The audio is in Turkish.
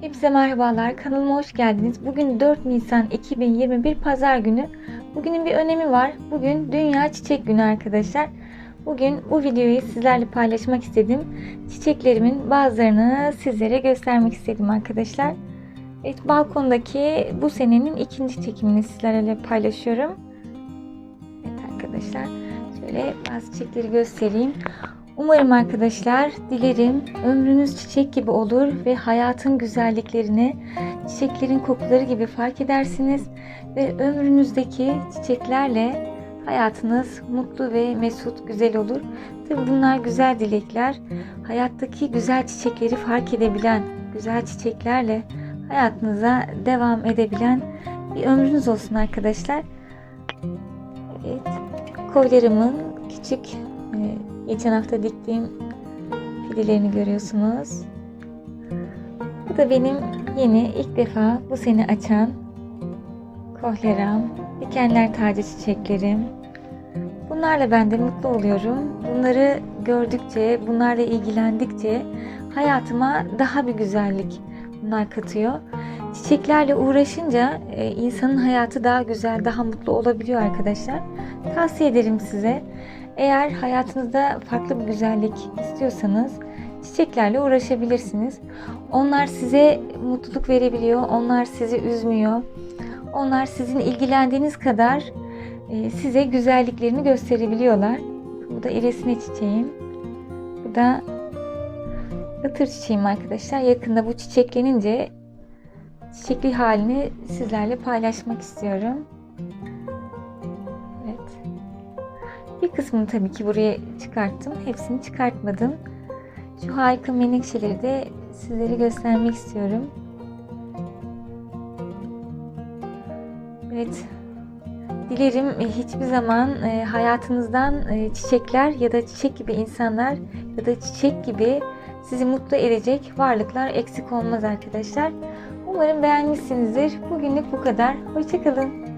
Hepinize merhabalar. Kanalıma hoş geldiniz. Bugün 4 Nisan 2021 Pazar günü. Bugünün bir önemi var. Bugün Dünya Çiçek Günü arkadaşlar. Bugün bu videoyu sizlerle paylaşmak istedim. Çiçeklerimin bazılarını sizlere göstermek istedim arkadaşlar. Evet, balkondaki bu senenin ikinci çekimini sizlerle paylaşıyorum. Evet arkadaşlar. Şöyle bazı çiçekleri göstereyim. Umarım arkadaşlar, dilerim ömrünüz çiçek gibi olur ve hayatın güzelliklerini çiçeklerin kokuları gibi fark edersiniz ve ömrünüzdeki çiçeklerle hayatınız mutlu ve mesut, güzel olur. Tabi bunlar güzel dilekler. Hayattaki güzel çiçekleri fark edebilen, güzel çiçeklerle hayatınıza devam edebilen bir ömrünüz olsun arkadaşlar. Evet, kolyerimin küçük geçen hafta diktiğim fidelerini görüyorsunuz. Bu da benim yeni ilk defa bu sene açan kohleram, dikenler tacı çiçeklerim. Bunlarla ben de mutlu oluyorum. Bunları gördükçe, bunlarla ilgilendikçe hayatıma daha bir güzellik bunlar katıyor. Çiçeklerle uğraşınca e, insanın hayatı daha güzel, daha mutlu olabiliyor arkadaşlar. Tavsiye ederim size. Eğer hayatınızda farklı bir güzellik istiyorsanız çiçeklerle uğraşabilirsiniz. Onlar size mutluluk verebiliyor, onlar sizi üzmüyor. Onlar sizin ilgilendiğiniz kadar e, size güzelliklerini gösterebiliyorlar. Bu da iresine çiçeğim. Bu da ıtır çiçeğim arkadaşlar. Yakında bu çiçeklenince çiçekli halini sizlerle paylaşmak istiyorum. Bir kısmını tabii ki buraya çıkarttım. Hepsini çıkartmadım. Şu harika menekşeleri de sizlere göstermek istiyorum. Evet. Dilerim e, hiçbir zaman e, hayatınızdan e, çiçekler ya da çiçek gibi insanlar ya da çiçek gibi sizi mutlu edecek varlıklar eksik olmaz arkadaşlar. Umarım beğenmişsinizdir. Bugünlük bu kadar. Hoşçakalın.